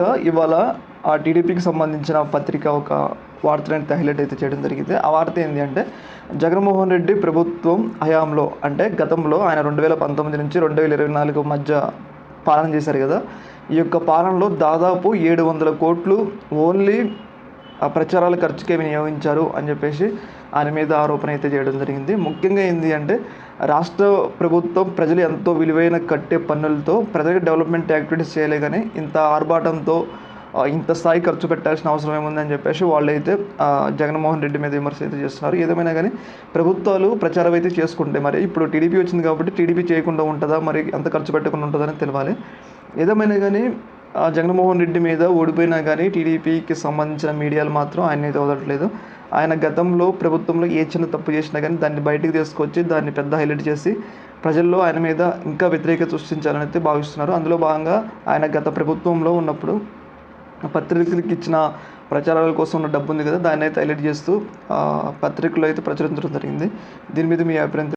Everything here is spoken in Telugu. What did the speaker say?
ఇవాళ ఆ టీడీపీకి సంబంధించిన పత్రిక ఒక వార్తను అయితే హైలైట్ అయితే చేయడం జరిగింది. ఆ వార్త ఏంటి అంటే జగన్మోహన్ రెడ్డి ప్రభుత్వం హయాంలో అంటే గతంలో ఆయన రెండు వేల పంతొమ్మిది నుంచి రెండు వేల ఇరవై నాలుగు మధ్య పాలన చేశారు కదా. ఈ యొక్క పాలనలో దాదాపు ఏడు వందల కోట్లు ఓన్లీ ప్రచారాల ఖర్చుకే వినియోగించారు అని చెప్పేసి ఆయన మీద ఆరోపణ అయితే చేయడం జరిగింది. ముఖ్యంగా ఏంటి అంటే రాష్ట్ర ప్రభుత్వం ప్రజలు ఎంతో విలువైన కట్టే పన్నులతో ప్రజలకు డెవలప్మెంట్ యాక్టివిటీస్ చేయలే కానీ ఇంత ఆర్భాటంతో ఇంత స్థాయి ఖర్చు పెట్టాల్సిన అవసరం ఏముందని చెప్పేసి వాళ్ళైతే జగన్మోహన్ రెడ్డి మీద విమర్శ అయితే చేస్తున్నారు. ఏదేమైనా కానీ ప్రభుత్వాలు ప్రచారం అయితే చేసుకుంటే మరి ఇప్పుడు టీడీపీ వచ్చింది కాబట్టి టీడీపీ చేయకుండా ఉంటుందా? మరి ఎంత ఖర్చు పెట్టకుండా ఉంటుందని తెలియాలి ఏదేమైనా కానీ జగన్మోహన్ రెడ్డి మీద ఓడిపోయినా కానీ టీడీపీకి సంబంధించిన మీడియాలు మాత్రం ఆయన అయితే వదలట్లేదు. ఆయన గతంలో ప్రభుత్వంలో ఏ చిన్న తప్పు చేసినా కానీ దాన్ని బయటకు తీసుకొచ్చి దాన్ని పెద్ద హైలైట్ చేసి ప్రజల్లో ఆయన మీద ఇంకా వ్యతిరేకత సృష్టించాలని అయితే భావిస్తున్నారు. అందులో భాగంగా ఆయన గత ప్రభుత్వంలో ఉన్నప్పుడు పత్రికలకు ఇచ్చిన ప్రచారాల కోసం ఉన్న డబ్బు ఉంది కదా దాన్ని అయితే హైలైట్ చేస్తూ పత్రికలు అయితే ప్రచురించడం జరిగింది. దీని మీద మీ అభిప్రాయం